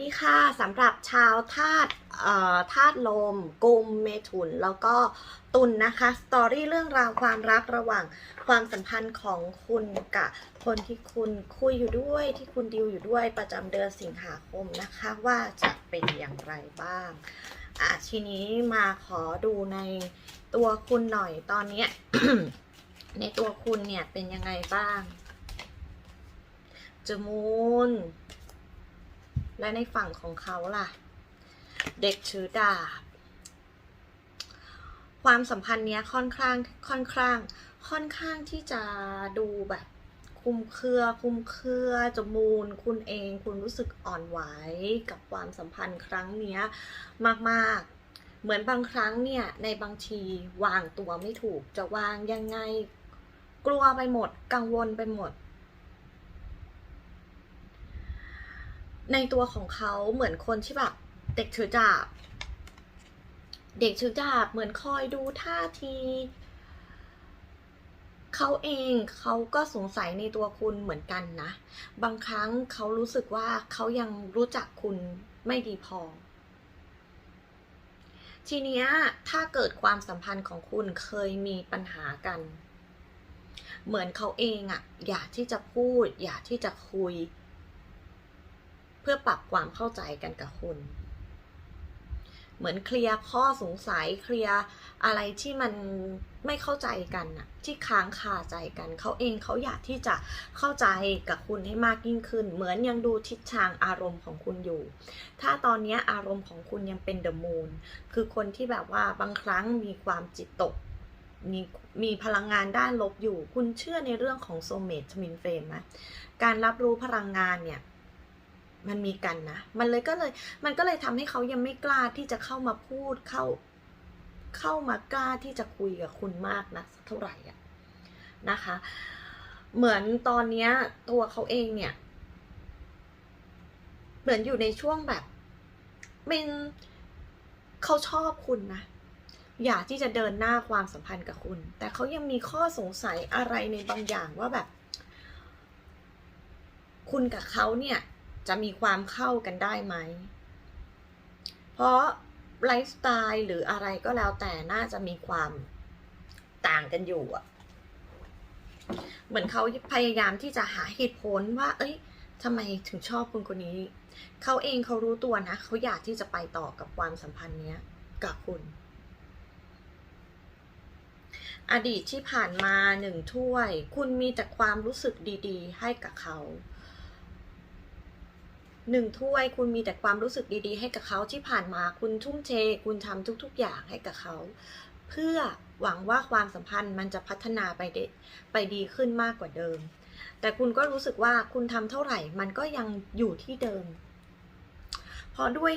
นี่ค่ะสำหรับชาวธาตุเอ่อธาตุลมกุมเมถุน แล้วก็ตุลนนะคะ สตอรี่เรื่องราวความรักระหว่างความสัมพันธ์ของคุณกับคนที่คุณคุยอยู่ด้วย ที่คุณดิวอยู่ด้วยประจำเดือนสิงหาคมนะคะ ว่าจะเป็นอย่างไรบ้างอะทีนี้มาขอดูในตัวคุณหน่อยตอนนี้ในตัวคุณเนี่ยเป็นยังไงบ้างจมูน และในฝั่งของเขาล่ะ เด็กถือดาบ ความสัมพันธ์เนี้ยค่อนข้างค่อนข้าง ค่อนข้างที่จะดูแบบคุมเครือคุมเครือจมูนคุณเอง คุณรู้สึกอ่อนไหวกับความสัมพันธ์ครั้งเนี้ยมาก ๆ เหมือนบางครั้งเนี่ย ในบางทีวางตัวไม่ถูกจะวางยังไง กลัวไปหมด กังวลไปหมด ในตัวของเขาเหมือนคนที่แบบเด็กถือดาบ เด็กถือดาบเหมือนคอยดูท่าทีเขาเองเขาก็สงสัยในตัวคุณเหมือนกันนะ บางครั้งเขารู้สึกว่าเขายังรู้จักคุณไม่ดีพอ ทีเนี้ยถ้าเกิดความสัมพันธ์ของคุณเคยมีปัญหากัน เหมือนเขาเองอะอยากที่จะพูด อยากที่จะคุย เพื่อปรับความเข้าใจกันกับคุณ เหมือนเคลียร์ข้อสงสัยเคลียร์อะไรที่มันไม่เข้าใจกันน่ะที่ค้างคาใจกันเขาเองเขาอยากที่จะเข้าใจกับคุณให้มากยิ่งขึ้น เหมือนยังดูทิศทางอารมณ์ของคุณอยู่ ถ้าตอนนี้อารมณ์ของคุณยังเป็นเดอะมูนคือคนที่แบบว่าบางครั้งมีความจิตตกมีมีพลังงานด้านลบอยู่ คุณเชื่อในเรื่องของโซเมตทมินเฟรมไหมการรับรู้พลังงานเนี่ย มันมีกันนะ มันเลยก็เลย มันก็เลยทำให้เขายังไม่กล้าที่จะเข้ามาพูดเข้า เข้ามากล้าที่จะคุยกับคุณมากนะเท่าไหร่อะนะคะ เหมือนตอนเนี้ยตัวเขาเองเนี่ย เหมือนอยู่ในช่วงแบบเป็นเขาชอบคุณนะ อยากที่จะเดินหน้าความสัมพันธ์กับคุณ แต่เขายังมีข้อสงสัยอะไรในบางอย่างว่าแบบ คุณกับเขาเนี่ย จะมีความเข้ากันได้ไหม เพราะไลฟ์สไตล์หรืออะไรก็แล้วแต่น่าจะมีความต่างกันอยู่อะเหมือนเขาพยายามที่จะหาเหตุผลว่า เอ้ยทำไมถึงชอบคุณคนนี้ เขาเองเขารู้ตัวนะ เขาอยากที่จะไปต่อกับความสัมพันธ์เนี้ยกับคุณ อดีตที่ผ่านมาหนึ่งถ้วย คุณมีแต่ความรู้สึกดี ๆ ให้กับเขา หนึ่งถ้วยคุณมีแต่ความรู้สึกดีๆ ให้กับเขาที่ผ่านมาคุณทุ่มเท คุณทำทุก ๆ อย่างให้กับเขา เพื่อหวังว่าความสัมพันธ์มันจะพัฒนาไปเดไปดีขึ้นมากกว่าเดิม แต่คุณก็รู้สึกว่าคุณทำเท่าไหร่มันก็ยังอยู่ที่เดิมเพราะด้วย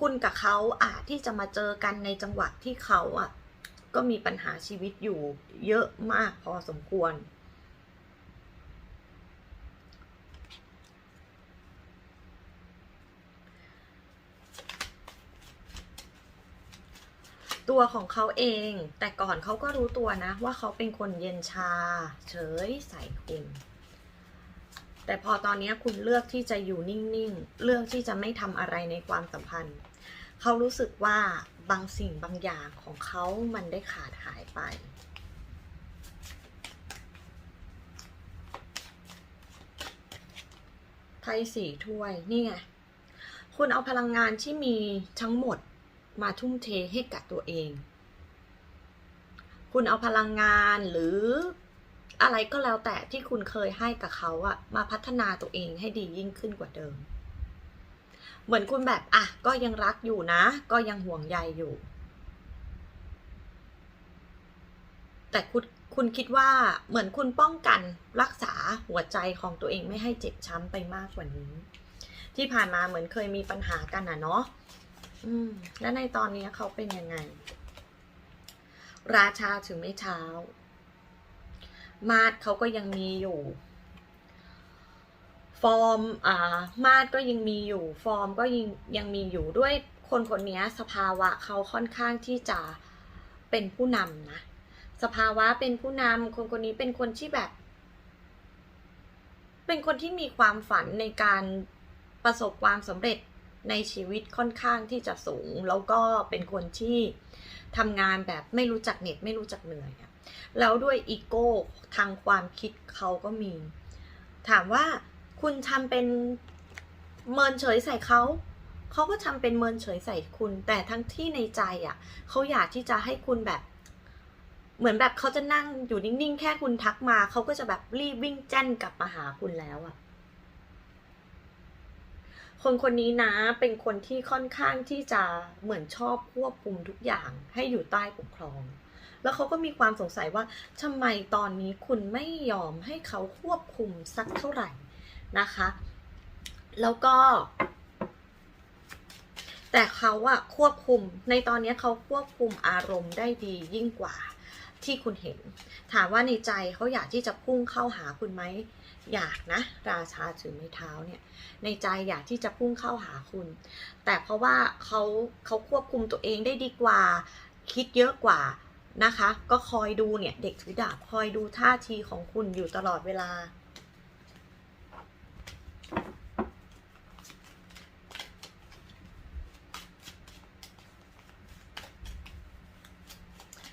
คุณกับเขาอาจที่จะมาเจอกันในจังหวะที่เขาอะก็มีปัญหาชีวิตอยู่เยอะมากพอสมควร ตัวของเขาเอง แต่ก่อนเขาก็รู้ตัวนะ ว่าเขาเป็นคนเย็นชา เฉยใส่คุณแต่พอตอนนี้คุณเลือกที่จะอยู่นิ่งๆ เลือกที่จะไม่ทำอะไรในความสัมพันธ์ เขารู้สึกว่าบางสิ่งบางอย่างของเขามันได้ขาดหายไป ไพ่สี่ถ้วย นี่ไง คุณเอาพลังงานที่มีทั้งหมด มาทุ่มเทให้กับตัวเอง คุณเอาพลังงานหรืออะไรก็แล้วแต่ที่คุณเคยให้กับเขาอะมาพัฒนาตัวเองให้ดียิ่งขึ้นกว่าเดิม เหมือนคุณแบบอะก็ยังรักอยู่นะ ก็ยังห่วงใยอยู่ แต่คุณคุณคิดว่าเหมือนคุณป้องกันรักษาหัวใจของตัวเองไม่ให้เจ็บช้ำไปมากกว่านี้ ที่ผ่านมาเหมือนเคยมีปัญหากันอะเนาะ อืม แล้วในตอนนี้เขาเป็นยังไง ราชาถึงไม่เช้า มาดเขาก็ยังมีอยู่ ฟอร์ม อ่า มาดก็ยังมีอยู่ ฟอร์มก็ยังยังมีอยู่ด้วยคนคนนี้สภาวะเขาค่อนข้างที่จะเป็นผู้นำนะ สภาวะเป็นผู้นำคนคนนี้เป็นคนที่แบบ เป็นคนที่มีความฝันในการประสบความสำเร็จ ในชีวิตค่อนข้างที่จะสูง แล้วก็เป็นคนที่ทำงานแบบไม่รู้จักเหน็ดไม่รู้จักเหนื่อยอะแล้วด้วยอีโก้ทางความคิดเขาก็มี ถามว่าคุณทำเป็นเมินเฉยใส่เขาเขาก็ทำเป็นเมินเฉยใส่คุณ แต่ทั้งที่ในใจอะเขาอยากที่จะให้คุณแบบเหมือนแบบเขาจะนั่งอยู่นิ่งๆ แค่คุณทักมา เขาก็จะแบบรีบวิ่งแจ้นกลับมาหาคุณแล้วอะ คนคนนี้นะเป็นคนที่ค่อนข้างที่จะเหมือนชอบควบคุมทุกอย่างให้อยู่ใต้ปกครอง แล้วเขาก็มีความสงสัยว่าทำไมตอนนี้คุณไม่ยอมให้เขาควบคุมสักเท่าไหร่นะคะ แล้วก็ แต่เขาอะควบคุมในตอนนี้เขาควบคุมอารมณ์ได้ดียิ่งกว่าที่คุณเห็น ถามว่าในใจเขาอยากที่จะพุ่งเข้าหาคุณไหม อยากนะ ราชาถือไม้เท้าเนี่ย ในใจอยากที่จะพุ่งเข้าหาคุณ แต่เพราะว่าเขาเขาควบคุมตัวเองได้ดีกว่า คิดเยอะกว่านะคะ ก็คอยดูเนี่ย เด็กถือดาบคอยดูท่าทีของคุณอยู่ตลอดเวลา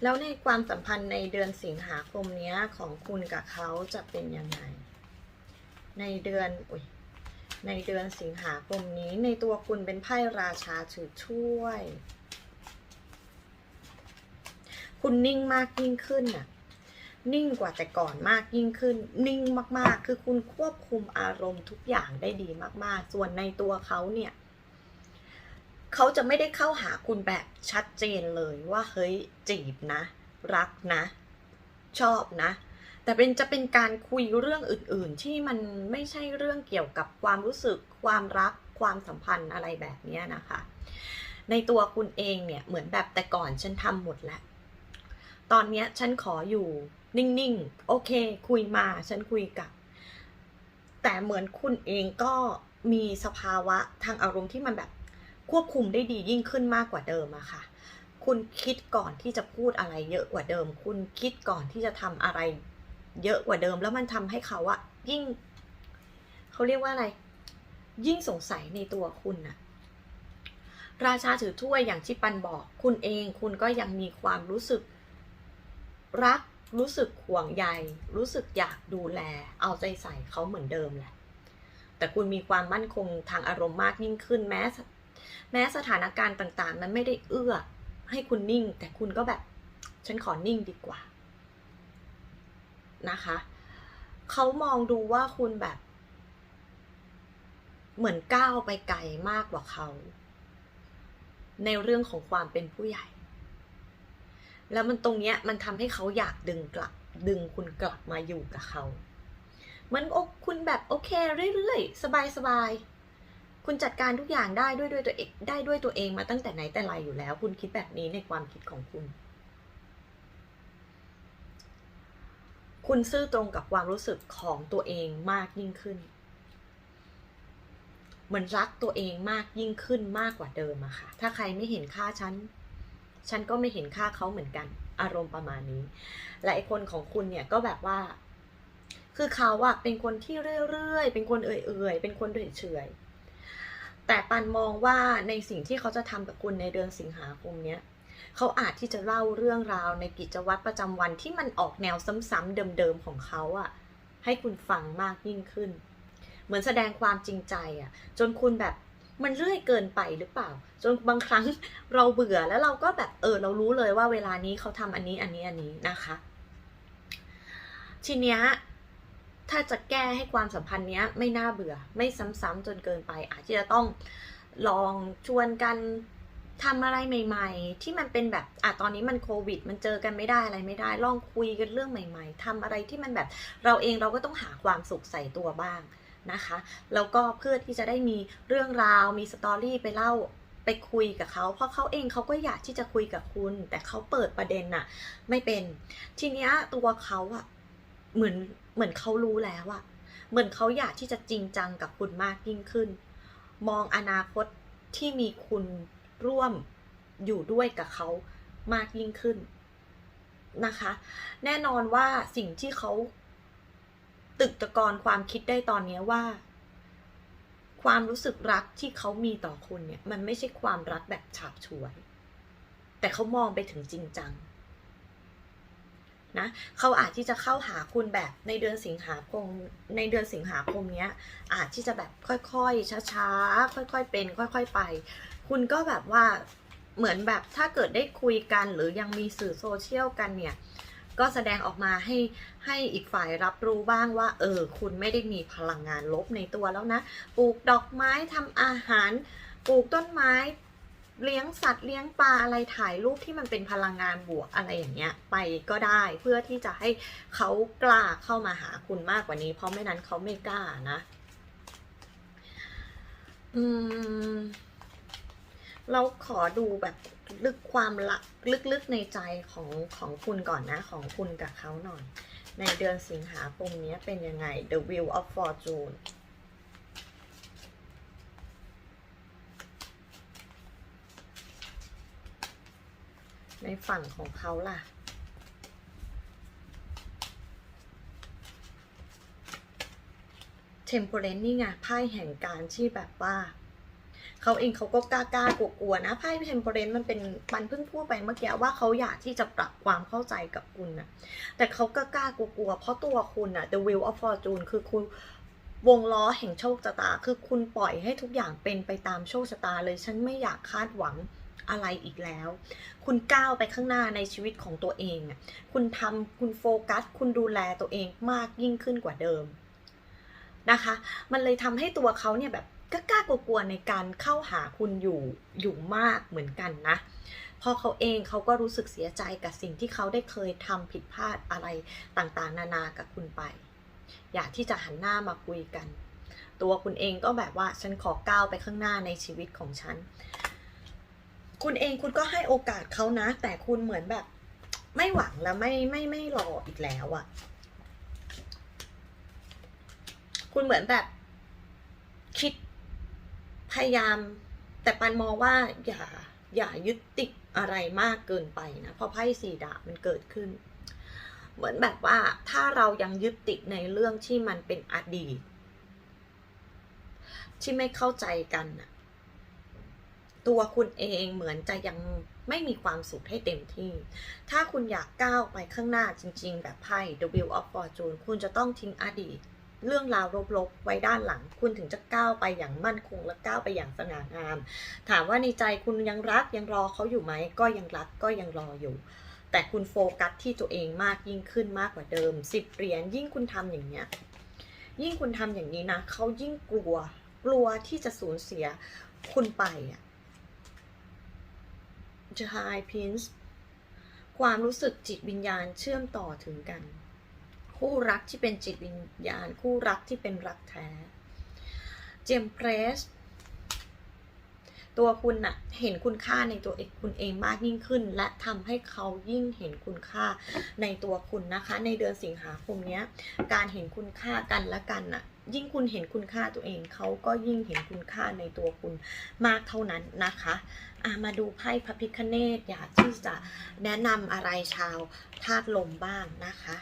แล้วในความสัมพันธ์ในเดือนสิงหาคมนี้ของคุณกับเขาจะเป็นยังไง ในเดือนอุยในเดือนสิงหาคมนี้ในตัวคุณเป็นไพ่ราชาถือถ้วย คุณนิ่งมากยิ่งขึ้นน่ะนิ่งกว่าแต่ก่อนมากยิ่งขึ้น นิ่งมากๆ คือคุณควบคุมอารมณ์ทุกอย่างได้ดีมากๆ ส่วนในตัวเขาเนี่ยเขาจะไม่ได้เข้าหาคุณแบบชัดเจนเลยว่าเฮ้ยจีบนะ รักนะ ชอบนะ แต่เป็นจะเป็นการคุยเรื่องอื่นๆ ที่มันไม่ใช่เรื่องเกี่ยวกับความรู้สึก ความรัก ความสัมพันธ์อะไรแบบนี้นะคะ ในตัวคุณเองเนี่ยเหมือนแบบแต่ก่อนฉันทำหมดแล้ว ตอนนี้ฉันขออยู่นิ่งๆ โอเค คุยมาฉันคุยกับ แต่เหมือนคุณเองก็มีสภาวะทางอารมณ์ที่มันแบบควบคุมได้ดียิ่งขึ้นมากกว่าเดิมอะค่ะ คุณคิดก่อนที่จะพูดอะไรเยอะกว่าเดิม คุณคิดก่อนที่จะทำอะไร เยอะกว่าเดิม แล้วมันทำให้เขาอะยิ่งเขาเรียกว่าอะไร ยิ่งสงสัยในตัวคุณน่ะราชาถือถ้วยอย่างที่ปันบอก คุณเองคุณก็ยังมีความรู้สึกรัก รู้สึกห่วงใยรู้สึกอยากดูแล เอาใจใส่เขาเหมือนเดิมแหละแต่คุณมีความมั่นคงทางอารมณ์มากยิ่งขึ้นแม้แม้สถานการณ์ต่างๆ มันไม่ได้เอื้อให้คุณนิ่ง แต่คุณก็แบบ ฉันขอนิ่งดีกว่า นะคะเขามองดูว่าคุณแบบ เหมือนก้าวไปไกลมากกว่าเขาในเรื่องของความเป็นผู้ใหญ่ แล้วมันตรงเนี้ยมันทำให้เขาอยากดึงกลับ ดึงคุณกลับมาอยู่กับเขาเหมือนอกคุณแบบโอเคเรื่อยๆ สบายๆ คุณจัดการทุกอย่างได้ด้วยด้วยตัวเองได้ด้วยตัวเองมาตั้งแต่ไหนแต่ไรอยู่แล้ว คุณคิดแบบนี้ในความคิดของคุณ คุณซื่อตรงกับความรู้สึกของตัวเองมากยิ่งขึ้น เหมือนรักตัวเองมากยิ่งขึ้นมากกว่าเดิมอะค่ะ ถ้าใครไม่เห็นค่าฉัน ฉันก็ไม่เห็นค่าเขาเหมือนกัน อารมณ์ประมาณนี้ และไอคนของคุณเนี่ยก็แบบว่า คือเขาอะเป็นคนที่เรื่อยๆ เป็นคนเอื่อยๆ เป็นคนเฉยๆแต่ปันมองว่าในสิ่งที่เขาจะทำกับคุณในเดือนสิงหาคมเนี้ย เขาอาจที่จะเล่าเรื่องราวในกิจวัตรประจำวันที่มันออกแนวซ้ำๆเดิมๆของเขาอะให้คุณฟังมากยิ่งขึ้น เหมือนแสดงความจริงใจอะจนคุณแบบมันเรื่อยเกินไปหรือเปล่า จนบางครั้งเราเบื่อแล้วเราก็แบบเออเรารู้เลยว่าเวลานี้เขาทำอันนี้อันนี้อันนี้นะคะ ทีเนี้ยถ้าจะแก้ให้ความสัมพันธ์เนี้ยไม่น่าเบื่อไม่ซ้ำๆจนเกินไป อาจจะต้องลองชวนกัน ทำอะไรใหม่ ๆ ที่มันเป็นแบบอะตอนนี้มันโควิด มันเจอกันไม่ได้อะไรไม่ได้ ลองคุยกันเรื่องใหม่ ๆทำอะไรที่มันแบบเราเองเราก็ต้องหาความสุขใส่ตัวบ้างนะคะ แล้วก็เพื่อที่จะได้มีเรื่องราว มีสตอรี่ไปเล่าไปคุยกับเขา เพราะเขาเองเขาก็อยากที่จะคุยกับคุณ แต่เขาเปิดประเด็นน่ะ ไม่เป็น ทีเนี้ยตัวเขาอะเหมือนเหมือนเขารู้แล้วอะเหมือนเขาอยากที่จะจริงจังกับคุณมากยิ่งขึ้น มองอนาคตที่มีคุณ ร่วมอยู่ด้วยกับเขามากยิ่งขึ้นนะคะ แน่นอนว่าสิ่งที่เขาตึกตะกอนความคิดได้ตอนนี้ว่า ความรู้สึกรักที่เขามีต่อคุณเนี่ย มันไม่ใช่ความรักแบบฉาบฉวย แต่เขามองไปถึงจริงจังนะเขาอาจที่จะเข้าหาคุณแบบในเดือนสิงหาคมในเดือนสิงหาคมเนี้ยอาจที่จะแบบค่อยๆช้าๆค่อย ๆ เป็น ค่อย ๆ ไป คุณก็แบบว่าเหมือนแบบถ้าเกิดได้คุยกัน หรือยังมีสื่อโซเชียลกันเนี่ยก็แสดงออกมาให้ให้อีกฝ่ายรับรู้บ้างว่า เออ คุณไม่ได้มีพลังงานลบในตัวแล้วนะ ปลูกดอกไม้ทำอาหาร ปลูกต้นไม้ เลี้ยงสัตว์เลี้ยงปลาอะไรถ่ายรูปที่มันเป็นพลังงานบวกอะไรอย่างเงี้ย ไปก็ได้เพื่อที่จะให้เขากล้าเข้ามาหาคุณมากกว่านี้ เพราะไม่นั้นเขาไม่กล้านะ อืม เราขอดูแบบลึกความละลึกๆในใจของของคุณก่อนนะ ของคุณกับเขาหน่อย ในเดือนสิงหาคมนี้เป็นยังไง The Wheel of Fortune ในฝั่งของเขาล่ะ เทมเพลนนี่ไงไพ่แห่งการที่แบบว่า เขาเองเขาก็กล้ากล้ากลัวๆนะไพ่เทมเพลนมันเป็นมันเพิ่งพูดไปเมื่อกี้ว่าเขาอยากที่จะปรับความเข้าใจกับคุณนะแต่เขาก็กล้ากลัวๆเพราะตัวคุณอะ The Wheel of Fortune คือคุณวงล้อแห่งโชคชะตา คือคุณปล่อยให้ทุกอย่างเป็นไปตามโชคชะตาเลย ฉันไม่อยากคาดหวังอะไรอีกแล้ว คุณก้าวไปข้างหน้าในชีวิตของตัวเองอะคุณทำคุณโฟกัส คุณดูแลตัวเองมากยิ่งขึ้นกว่าเดิมนะคะ มันเลยทำให้ตัวเขาเนี่ยแบบ ก็กล้ากลัวในการเข้าหาคุณอยู่อยู่มากเหมือนกันนะพอเขาเองเขาก็รู้สึกเสียใจกับสิ่งที่เขาได้เคยทำผิดพลาดอะไรต่างๆ นานากับคุณไป อยากที่จะหันหน้ามาคุยกัน ตัวคุณเองก็แบบว่าฉันขอก้าวไปข้างหน้าในชีวิตของฉัน คุณเองคุณก็ให้โอกาสเขานะ แต่คุณเหมือนแบบ ไม่หวังแล้วไม่ไม่ไม่รออีกแล้วอะ่ะ คุณเหมือนแบบคิด พยายาม แต่ปันมองว่าอย่าอย่ายึดติดอะไรมากเกินไปนะเพราะไพ่สีดาบมันเกิดขึ้น เหมือนแบบว่าถ้าเรายังยึดติดในเรื่องที่มันเป็นอดีต ที่ไม่เข้าใจกันตัวคุณเองเหมือนจะยังไม่มีความสุขให้เต็มที่ ถ้าคุณอยากก้าวไปข้างหน้าจริง ๆ แบบไพ่ The Wheel of Fortune คุณจะต้องทิ้งอดีต เรื่องราวลบๆ ไว้ด้านหลัง คุณถึงจะก้าวไปอย่างมั่นคงและก้าวไปอย่างสง่างาม ถามว่าในใจคุณยังรักยังรอเขาอยู่ไหม ก็ยังรักก็ยังรออยู่ แต่คุณโฟกัสที่ตัวเองมากยิ่งขึ้นมากกว่าเดิมสิบเหรียญยิ่งคุณทำอย่างเนี้ยยิ่งคุณทำอย่างนี้นะเขายิ่งกลัว กลัวที่จะสูญเสียคุณไปอะ The High Prince ความรู้สึกจิตวิญญาณเชื่อมต่อถึงกัน คู่รักที่เป็นจิตวิญญาณ คู่รักที่เป็นรักแท้ เจมเพรส ตัวคุณน่ะเห็นคุณค่าในตัวเองคุณเองมากยิ่งขึ้น และทำให้เขายิ่งเห็นคุณค่าในตัวคุณนะคะ ในเดือนสิงหาคมนี้การเห็นคุณค่ากันและกันน่ะยิ่งคุณเห็นคุณค่าตัวเองเขาก็ยิ่งเห็นคุณค่าในตัวคุณมากเท่านั้นนะคะอะมาดูไพ่พระพิคเนตอยากที่จะแนะนำอะไรชาวธาตุลมบ้างนะคะ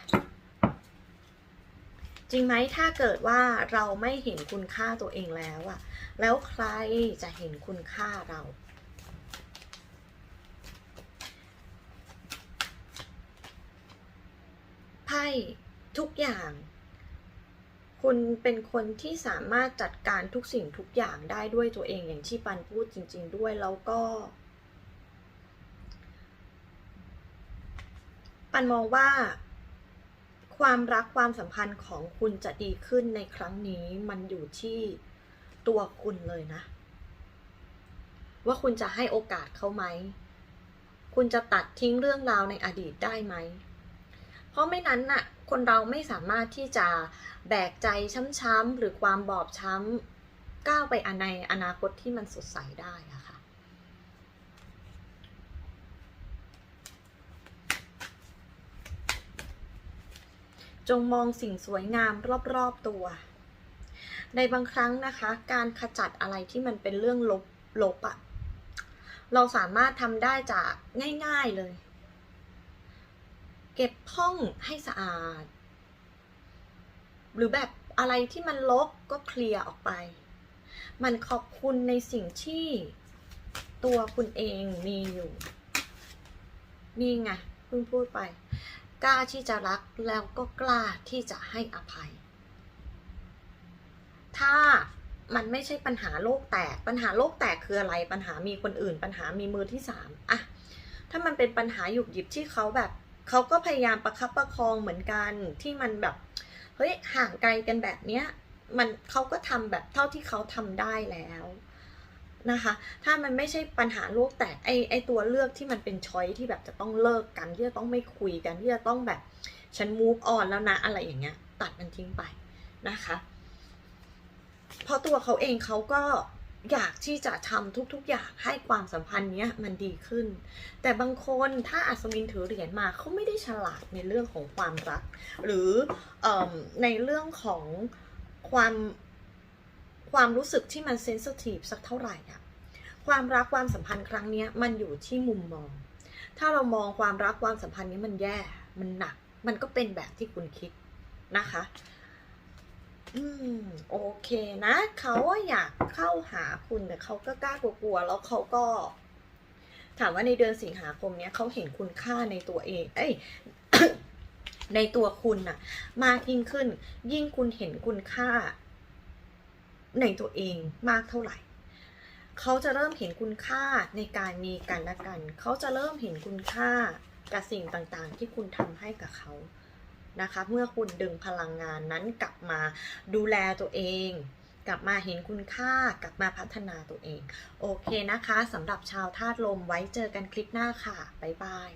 จริงไหมถ้าเกิดว่าเราไม่เห็นคุณค่าตัวเองแล้วอะแล้วใครจะเห็นคุณค่าเรา ไพ่ทุกอย่าง คุณเป็นคนที่สามารถจัดการทุกสิ่งทุกอย่างได้ด้วยตัวเองอย่างที่ปันพูดจริง ๆ ด้วยแล้วก็ ปันมองว่า ความรักความสัมพันธ์ของคุณจะดีขึ้นในครั้งนี้มันอยู่ที่ตัวคุณเลยนะ ว่าคุณจะให้โอกาสเขาไหม คุณจะตัดทิ้งเรื่องราวในอดีตได้ไหม เพราะไม่นั้นน่ะ คนเราไม่สามารถที่จะแบกใจช้ำๆหรือความบอบช้ำก้าวไปในอนาคตที่มันสดใสได้อะค่ะ จงมองสิ่งสวยงามรอบๆตัว ในบางครั้งนะคะ การขจัดอะไรที่มันเป็นเรื่องลบลบอะเราสามารถทำได้จากง่าย ๆเลย เก็บห้องให้สะอาด หรือแบบอะไรที่มันลบก็เคลียร์ออกไป มันขอบคุณในสิ่งที่ตัวคุณเองมีอยู่ นี่ไงเพิ่งพูดไป กล้าที่จะรักแล้วก็กล้าที่จะให้อภัย ถ้ามันไม่ใช่ปัญหาโลกแตก ปัญหาโลกแตกคืออะไร ปัญหามีคนอื่น ปัญหามีมือที่สามอะถ้ามันเป็นปัญหาหยุกหยิบที่เขาแบบ เขาก็พยายามประคับประคองเหมือนกัน ที่มันแบบ เฮ้ย ห่างไกลกันแบบเนี้ย มันเขาก็ทำแบบเท่าที่เขาทำได้แล้ว นะคะ ถ้ามันไม่ใช่ปัญหาโลกแตกไอไอตัวเลือกที่มันเป็นช้อยที่แบบจะต้องเลิกกันที่จะต้องไม่คุยกันที่จะต้องแบบฉัน move on แล้วนะอะไรอย่างเงี้ย ตัดมันทิ้งไปนะคะ เพราะตัวเขาเองเขาก็อยากที่จะทำทุก ๆ อย่างให้ความสัมพันธ์เนี้ยมันดีขึ้น แต่บางคนถ้าอัศวินถือเหรียญมาเขาไม่ได้ฉลาดในเรื่องของความรัก หรือเอในเรื่องของความ ความรู้สึกที่มันเซนซิทีฟสักเท่าไหร่อะความรักความสัมพันธ์ครั้งนี้มันอยู่ที่มุมมอง ถ้าเรามองความรักความสัมพันธ์นี้มันแย่ มันหนัก มันก็เป็นแบบที่คุณคิดนะคะ อืม โอเคนะ เขาอะอยากเข้าหาคุณแต่เขาก็กล้ากลัวๆแล้วเขาก็ ถามว่าในเดือนสิงหาคมเนี้ยเขาเห็นคุณค่าในตัวเอง เอ้ยในตัวคุณน่ะ มากยิ่งขึ้น ยิ่งคุณเห็นคุณค่า ในตัวเองมากเท่าไหร่ เขาจะเริ่มเห็นคุณค่าในการมีกันและกัน เขาจะเริ่มเห็นคุณค่ากับสิ่งต่างๆ ที่คุณทำให้กับเขานะคะ เมื่อคุณดึงพลังงานนั้นกลับมาดูแลตัวเองกลับมาเห็นคุณค่ากลับมาพัฒนาตัวเอง โอเคนะคะสำหรับชาวธาตุลมไว้เจอกันคลิปหน้าค่ะ บ๊ายบาย